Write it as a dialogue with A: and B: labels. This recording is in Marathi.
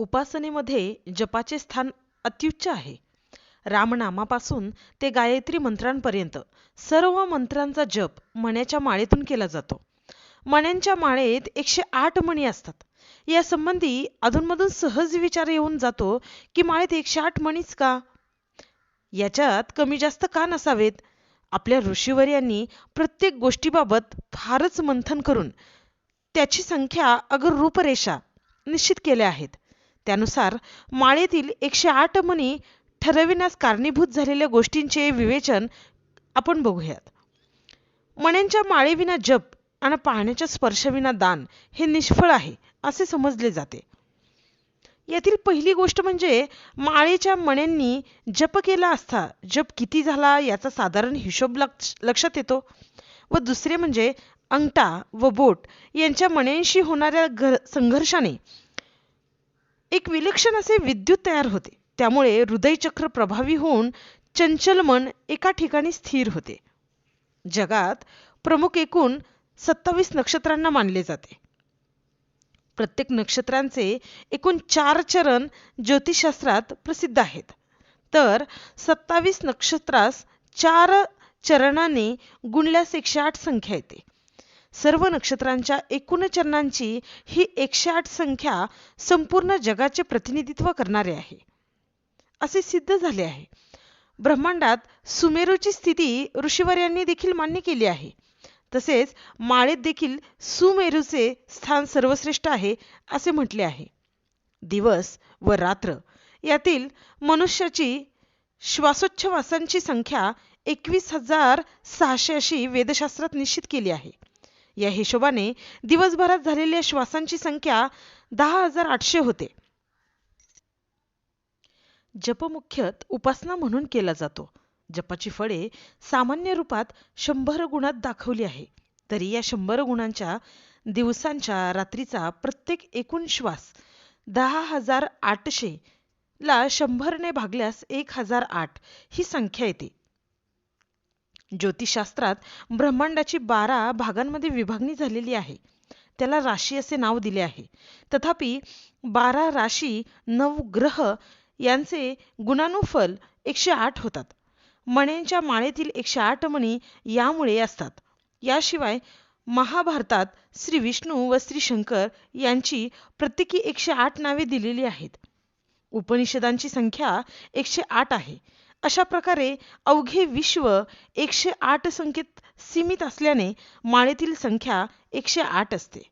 A: उपासनेमध्ये जपाचे स्थान अत्युच्च आहे. रामनामापासून ते गायत्री मंत्रांपर्यंत सर्व मंत्रांचा जप मण्याच्या माळेतून केला जातो. मण्यांच्या माळेत एकशे आठ मणी असतात. यासंबंधी अधूनमधून सहज विचार येऊन जातो की माळेत एकशे आठ मणीच का? याच्यात कमी जास्त का नसावेत? आपल्या ऋषीवर्यांनी प्रत्येक गोष्टीबाबत फारच मंथन करून त्याची संख्या अगर रूपरेषा निश्चित केल्या आहेत. त्यानुसार माळेतील एकशे आठ मणी ठरविण्यास कारणीभूत झालेल्या गोष्टींचे विवेचन आपण बघूयात. मण्यांच्या माळेविना जप आणि पाहण्याच्या स्पर्शविना दान हे निष्फळ आहे असे समजले जाते. यातील पहिली गोष्ट म्हणजे माळेच्या मण्यांनी जप केला असता जप किती झाला याचा साधारण हिशोब लक्षात येतो. व दुसरे म्हणजे अंगठा व बोट यांच्या मण्यांशी होणाऱ्या संघर्षाने एक विलक्षण असे विद्युत तयार होते. त्यामुळे हृदयचक्र प्रभावी होऊन चंचल मन एका ठिकाणी स्थिर होते. जगात प्रमुख एकूण सत्तावीस नक्षत्रांना मानले जाते. प्रत्येक नक्षत्रांचे एकूण चार चरण ज्योतिषशास्त्रात प्रसिद्ध आहेत. तर सत्तावीस नक्षत्रास चार चरणाने गुणल्यास एकशे आठ संख्या येते. सर्व नक्षत्रांच्या एकूण चरणांची ही एकशे आठ संख्या संपूर्ण जगाचे प्रतिनिधित्व करणारे आहे. असे सिद्ध झाले आहे. ब्रह्मांडात सुमेरूची स्थिती ऋषीवर्यांनी देखील मान्य केली आहे. तसेच माळेत देखील सुमेरूचे स्थान सर्वश्रेष्ठ आहे असे म्हटले आहे. दिवस व रात्र यातील मनुष्याची श्वासोच्छवासांची संख्या एकवीस हजार सहाशे अशी वेदशास्त्रात निश्चित केली आहे. या हिशोबाने दिवसभरात झालेल्या श्वासांची संख्या दहा हजार आठशे होते. जप मुख्यत उपासना म्हणून केला जातो. जपाची फळे सामान्य रूपात शंभर गुणात दाखवली आहे. तरी या शंभर गुणांच्या दिवसांच्या रात्रीचा प्रत्येक एकूण श्वास दहा हजार आठशे ला शंभरने भागल्यास एक हजार आठ ही संख्या येते. ज्योतिषशास्त्रात ब्रह्मांडाची बारा भागांमध्ये विभागणी झालेली आहे. त्याला राशी असे नाव दिले आहे. तथापि बारा राशी नऊ ग्रह यांचे गुणानुफल एकशे आठ होतात. मण्यांच्या माळेतील एकशे आठ मणी यामुळे असतात. याशिवाय महाभारतात श्री विष्णू व श्री शंकर यांची प्रत्येकी एकशे आठ नावे दिलेली आहेत. उपनिषदांची संख्या एकशे आठ आहे. अशा प्रकारे अवघे विश्व एकशे आठ संख्येत सीमित असल्याने माळेतील संख्या एकशे आठ असते.